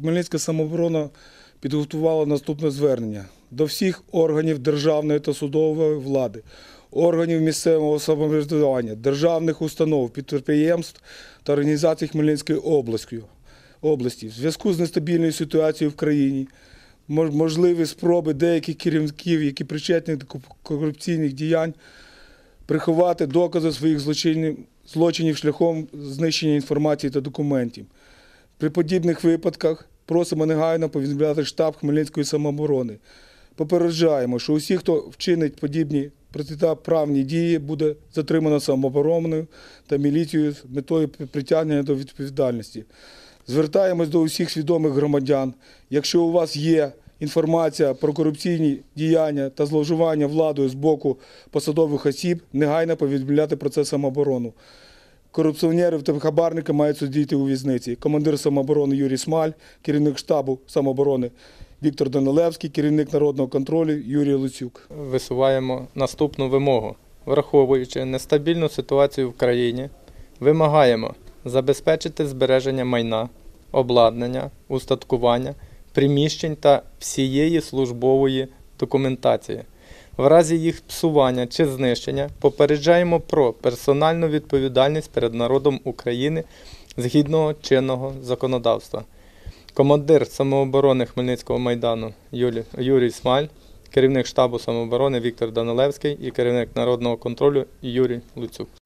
Хмельницька самооборона підготувала наступне звернення до всіх органів державної та судової влади, органів місцевого самоврядування, державних установ, підприємств та організацій Хмельницької області. В зв'язку з нестабільною ситуацією в країні, можливі спроби деяких керівників, які причетні до корупційних діянь, приховати докази своїх злочинів, злочинів шляхом знищення інформації та документів. При подібних випадках просимо негайно повідомляти штаб Хмельницької самооборони. Попереджаємо, що усі, хто вчинить подібні протиправні дії, буде затримано самообороною та міліцією з метою притягнення до відповідальності. Звертаємось до усіх свідомих громадян. Якщо у вас є інформація про корупційні діяння та зловживання владою з боку посадових осіб, негайно повідомляти про це самооборону. Корупціонерів та хабарники мають сидіти у в'язниці. Командир самооборони Юрій Смаль, керівник штабу самооборони Віктор Данилевський, керівник народного контролю Юрій Луцюк. висуваємо наступну вимогу. Враховуючи нестабільну ситуацію в країні, вимагаємо забезпечити збереження майна, обладнання, устаткування, приміщень та всієї службової документації. В разі їх псування чи знищення попереджаємо про персональну відповідальність перед народом України згідно чинного законодавства. Командир самооборони Хмельницького майдану Юрій Смаль, керівник штабу самооборони Віктор Данилевський і керівник народного контролю Юрій Луцюк.